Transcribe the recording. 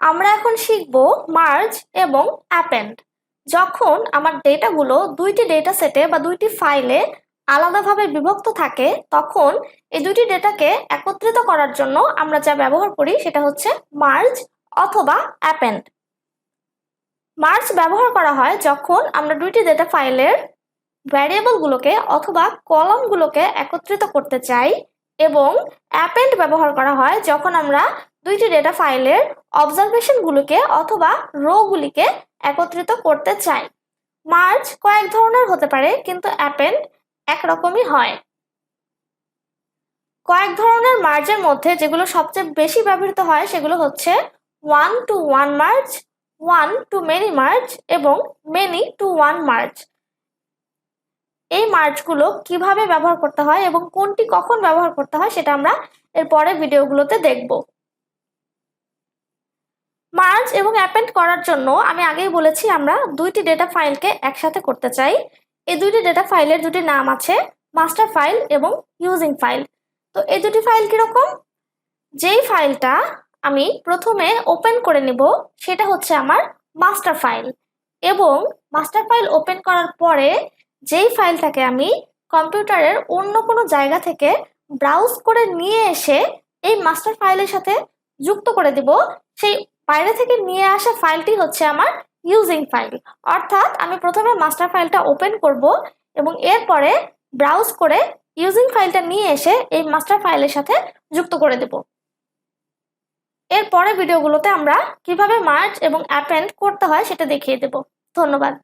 আমরা এখন শিখব মার্জ এবং অ্যাপেন্ড যখন আমার ডেটাগুলো দুইটি ডেটা সেটে বা দুইটি ফাইলে আলাদাভাবে বিভক্ত থাকে, তখন এই দুইটি ডেটাকে একত্রিত করার জন্য আমরা যা ব্যবহার করি সেটা হচ্ছে মার্জ অথবা অ্যাপেন্ড মার্জ ব্যবহার করা হয় যখন আমরা দুইটি ডেটা ফাইলের ভ্যারিয়েবলগুলোকে অথবা কলমগুলোকে একত্রিত করতে চাই এবং অ্যাপেন্ড ব্যবহার করা হয় যখন আমরা দুইটি ডেটা ফাইলের অবজারভেশনগুলোকে অথবা রোগুলিকে একত্রিত করতে চাই। মার্জ কয়েক ধরনের হতে পারে, কিন্তু অ্যাপেন্ড একরকমই হয়। কয়েক ধরনের মার্জের মধ্যে যেগুলো সবচেয়ে বেশি ব্যবহৃত হয়, সেগুলো হচ্ছে one to one merge one to many merge এবং মেনি টু ওয়ান মার্জ এই মার্জগুলো কীভাবে ব্যবহার করতে হয় এবং কোনটি কখন ব্যবহার করতে হয়, সেটা আমরা এর পরে ভিডিওগুলোতে দেখব। মার্জ এবং অ্যাপেন্ড করার জন্য আমি আগেই বলেছি আমরা দুইটি ডেটা ফাইলকে একসাথে করতে চাই। এই দুইটি ডেটা ফাইলের দুটি নাম আছে, মাস্টার ফাইল এবং ইউজিং ফাইল। তো এই দুটি ফাইল কীরকম? যেই ফাইলটা আমি প্রথমে ওপেন করে নেব, সেটা হচ্ছে আমার মাস্টার ফাইল। এবং মাস্টার ফাইল ওপেন করার পরে যেই ফাইলটাকে আমি কম্পিউটারের অন্য কোনো জায়গা থেকে ব্রাউজ করে নিয়ে এসে এই মাস্টার ফাইলের সাথে যুক্ত করে দিব, সেই বাইরে থেকে নিয়ে আসা ফাইলটি হচ্ছে আমার ইউজিং ফাইল অর্থাৎ আমি প্রথমে মাস্টার ফাইলটা ওপেন করব এবং এরপরে ব্রাউজ করে ইউজিং ফাইলটা নিয়ে এসে এই মাস্টার ফাইলের সাথে যুক্ত করে দেব। এরপরে ভিডিওগুলোতে আমরা কীভাবে মার্চ এবং অ্যাপেন্ড করতে হয় সেটা দেখিয়ে দেব। ধন্যবাদ।